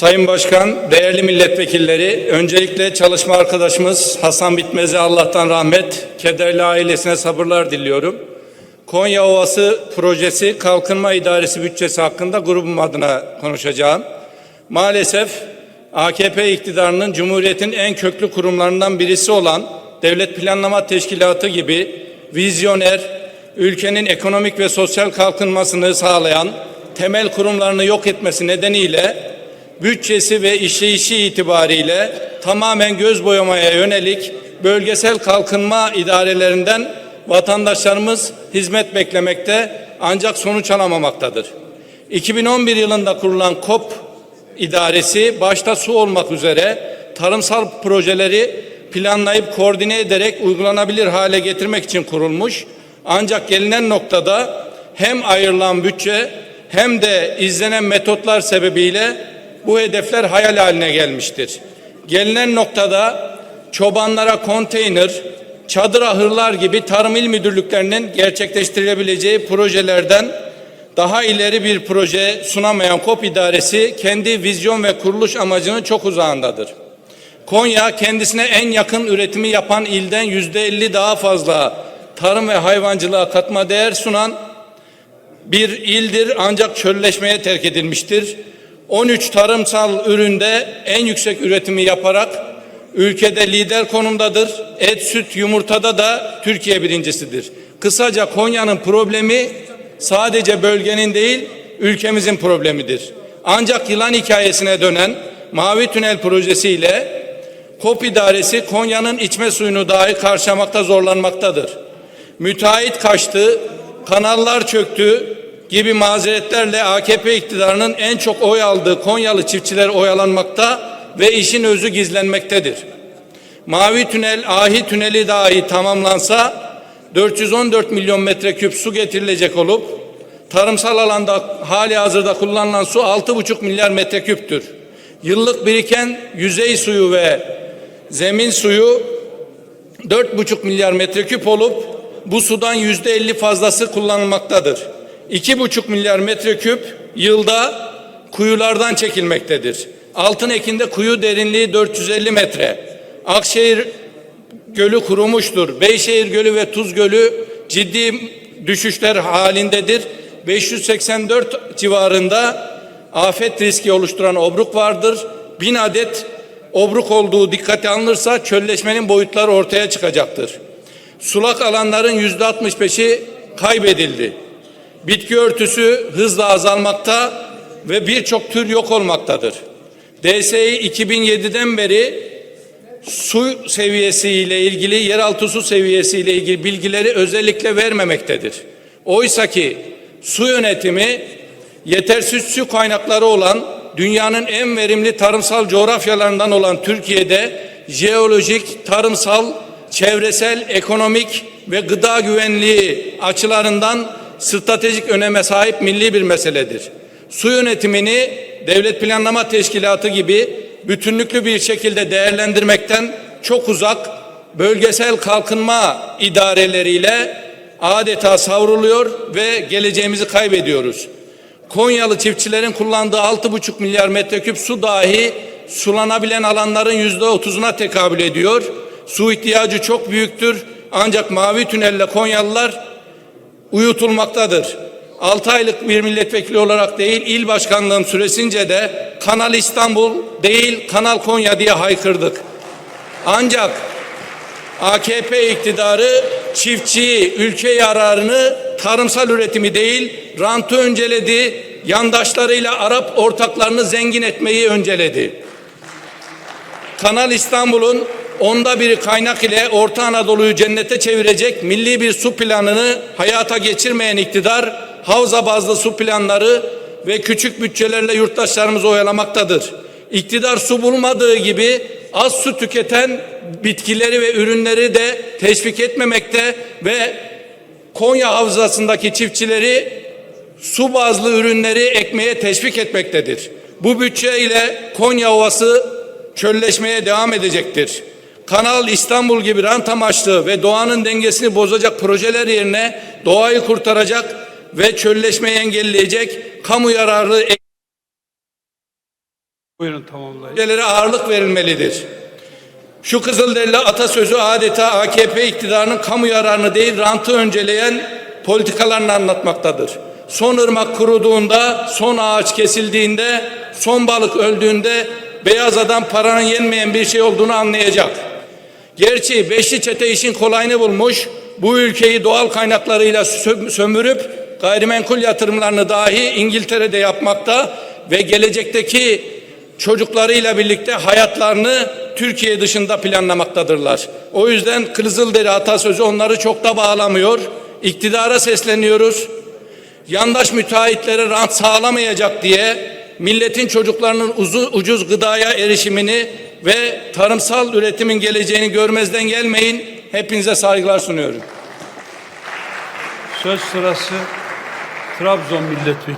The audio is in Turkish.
Sayın Başkan, değerli milletvekilleri, öncelikle çalışma arkadaşımız Hasan Bitmez'e Allah'tan rahmet, kederli ailesine sabırlar diliyorum. Konya Ovası Projesi Kalkınma İdaresi bütçesi hakkında grubum adına konuşacağım. Maalesef AKP iktidarının Cumhuriyet'in en köklü kurumlarından birisi olan Devlet Planlama Teşkilatı gibi vizyoner, ülkenin ekonomik ve sosyal kalkınmasını sağlayan temel kurumlarını yok etmesi nedeniyle bütçesi ve işleyişi itibariyle tamamen göz boyamaya yönelik bölgesel kalkınma idarelerinden vatandaşlarımız hizmet beklemekte ancak sonuç alamamaktadır. 2011 yılında kurulan KOP idaresi başta su olmak üzere tarımsal projeleri planlayıp koordine ederek uygulanabilir hale getirmek için kurulmuş. Ancak gelinen noktada hem ayrılan bütçe hem de izlenen metotlar sebebiyle bu hedefler hayal haline gelmiştir. Gelinen noktada çobanlara konteyner, çadır ahırlar gibi tarım il müdürlüklerinin gerçekleştirilebileceği projelerden daha ileri bir proje sunamayan KOP idaresi kendi vizyon ve kuruluş amacının çok uzağındadır. Konya kendisine en yakın üretimi yapan ilden yüzde elli daha fazla tarım ve hayvancılığa katma değer sunan bir ildir ancak çölleşmeye terk edilmiştir. 13 tarımsal üründe en yüksek üretimi yaparak ülkede lider konumdadır. Et, süt, yumurtada da Türkiye birincisidir. Kısaca Konya'nın problemi sadece bölgenin değil ülkemizin problemidir. Ancak yılan hikayesine dönen Mavi Tünel projesiyle KOP idaresi Konya'nın içme suyunu dahi karşılamakta zorlanmaktadır. Müteahhit kaçtı, kanallar çöktü gibi mazeretlerle AKP iktidarının en çok oy aldığı Konyalı çiftçiler oyalanmakta ve işin özü gizlenmektedir. Mavi Tünel, Ahi Tüneli dahi tamamlansa 414 milyon metreküp su getirilecek olup tarımsal alanda hali hazırda kullanılan su 6,5 milyar metreküptür. Yıllık biriken yüzey suyu ve zemin suyu 4,5 milyar metreküp olup bu sudan yüzde 50 fazlası kullanılmaktadır. 2,5 milyar metreküp yılda kuyulardan çekilmektedir. Altın ekinde kuyu derinliği 450 metre. Akşehir Gölü kurumuştur. Beyşehir Gölü ve Tuz Gölü ciddi düşüşler halindedir. 584 civarında afet riski oluşturan obruk vardır. Bin adet obruk olduğu dikkate alınırsa çölleşmenin boyutları ortaya çıkacaktır. Sulak alanların yüzde 65'i kaybedildi. Bitki örtüsü hızla azalmakta ve birçok tür yok olmaktadır. DSİ 2007'den beri su seviyesiyle ilgili, yeraltı su seviyesiyle ilgili bilgileri özellikle vermemektedir. Oysa ki su yönetimi yetersiz su kaynakları olan dünyanın en verimli tarımsal coğrafyalarından olan Türkiye'de jeolojik, tarımsal, çevresel, ekonomik ve gıda güvenliği açılarından stratejik öneme sahip milli bir meseledir. Su yönetimini Devlet Planlama Teşkilatı gibi bütünlüklü bir şekilde değerlendirmekten çok uzak bölgesel kalkınma idareleriyle adeta savruluyor ve geleceğimizi kaybediyoruz. Konyalı çiftçilerin kullandığı 6,5 milyar metreküp su dahi sulanabilen alanların yüzde otuzuna tekabül ediyor. Su ihtiyacı çok büyüktür. Ancak mavi tünelle Konyalılar uyutulmaktadır. 6 aylık bir milletvekili olarak değil, il başkanlığım süresince de Kanal İstanbul değil, Kanal Konya diye haykırdık. Ancak AKP iktidarı çiftçiyi, ülke yararını tarımsal üretimi değil, rantı önceledi, yandaşlarıyla Arap ortaklarını zengin etmeyi önceledi. Kanal İstanbul'un onda biri kaynak ile Orta Anadolu'yu cennete çevirecek milli bir su planını hayata geçirmeyen iktidar havza bazlı su planları ve küçük bütçelerle yurttaşlarımızı oyalamaktadır. İktidar su bulmadığı gibi az su tüketen bitkileri ve ürünleri de teşvik etmemekte ve Konya Havzası'ndaki çiftçileri su bazlı ürünleri ekmeye teşvik etmektedir. Bu bütçe ile Konya Ovası çölleşmeye devam edecektir. Kanal İstanbul gibi rant amaçlı ve doğanın dengesini bozacak projeler yerine doğayı kurtaracak ve çölleşmeyi engelleyecek kamu yararlı Buyurun tamamlayın. Projelere ağırlık verilmelidir. Şu Kızılderili atasözü adeta AKP iktidarının kamu yararını değil rantı önceleyen politikalarını anlatmaktadır. Son ırmak kuruduğunda, son ağaç kesildiğinde, son balık öldüğünde beyaz adam paranın yenmeyen bir şey olduğunu anlayacak. Gerçi beşli çete işin kolayını bulmuş, bu ülkeyi doğal kaynaklarıyla sö- sömürüp gayrimenkul yatırımlarını dahi İngiltere'de yapmakta ve gelecekteki çocuklarıyla birlikte hayatlarını Türkiye dışında planlamaktadırlar. O yüzden Kızılderi atasözü onları çok da bağlamıyor. İktidara sesleniyoruz. Yandaş müteahhitlere rant sağlamayacak diye milletin çocuklarının ucuz gıdaya erişimini ve tarımsal üretimin geleceğini görmezden gelmeyin. Hepinize saygılar sunuyorum. Söz sırası Trabzon milletvekili.